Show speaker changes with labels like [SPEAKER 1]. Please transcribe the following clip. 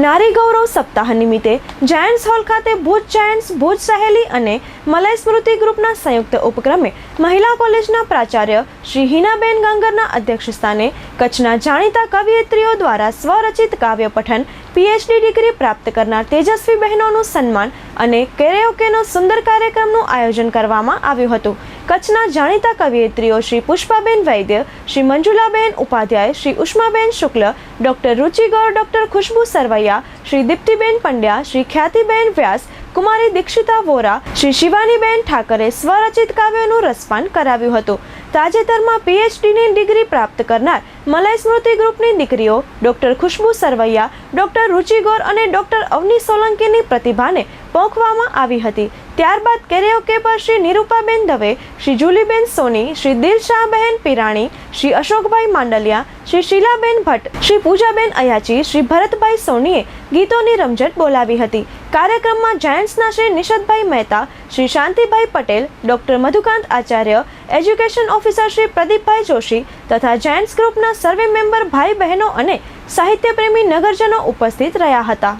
[SPEAKER 1] નારી ગૌરવ સપ્તાહ નિમિત્તે જાયન્ટ્સ હોલ ખાતે ભુજ જાયન્ટ્સ ભુજ સહેલી અને મલય સ્મૃતિ ગ્રુપના સંયુક્ત ઉપક્રમે મહિલા કોલેજના પ્રાચાર્ય શ્રી હિનાબેન ગાંગરના અધ્યક્ષસ્થાને કચ્છના જાણીતા કવિયત્રીઓ દ્વારા સ્વરચિત કાવ્ય પઠન પીએચડી ડિગ્રી પ્રાપ્ત કરનાર તેજસ્વી બહેનોનું સન્માન અને કેરેઓકેનો સુંદર કાર્યક્રમનું આયોજન કરવામાં આવ્યું હતું. કચ્છના જાણીતા કવિયત્રીઓ શ્રી પુષ્પાબેન વૈદ્ય, શ્રી મંજુલાબેન ઉપાધ્યાય, શ્રી ઉષ્માબેન શુક્લ, ડોક્ટર રુચિગૌર, ડોક્ટર ખુશ્બુ સરવૈયા, શ્રી દીપ્તિબેન પંડ્યા, શ્રી ખ્યાતિબેન વ્યાસ કુમારી દીક્ષિતા વોરા શ્રી શિવાનીબેન ઠાકરે સ્વરચિત કાવ્યનું રસપાન કરાવ્યું હતું. તાજેતરમાં પીએચડીની ડિગ્રી પ્રાપ્ત કરનાર મલય સ્મૃતિ ગ્રુપની દીકરીઓ ડોક્ટર ખુશ્બુ સરવૈયા ડોક્ટર રુચિગોર અને ડોક્ટર અવની સોલંકીની પ્રતિભાને પોંખવામાં આવી હતી. ત્યારબાદ કેરેઓકે પર શ્રી નિરૂપાબેન દવે, શ્રી જુલીબેન સોની, શ્રી દિલશાહબહેન પિરાણી, શ્રી અશોકભાઈ માંડલિયા, શ્રી શીલાબેન ભટ્ટ, શ્રી પૂજાબેન અયાચી, શ્રી ભરતભાઈ સોનીએ ગીતોની રમઝટ બોલાવી હતી. કાર્યક્રમમાં જાયન્ટ્સના Shri Nishadbhai Mehta, Shri Shantibhai Patel, doctor Madhukant Acharya, education officer Shri Pradeepbhai Joshi તથા જાયન્ટ્સ ગ્રુપના સર્વે મેમ્બર ભાઈ બહેનો અને સાહિત્યપ્રેમી નગરજનો ઉપસ્થિત રહ્યા હતા.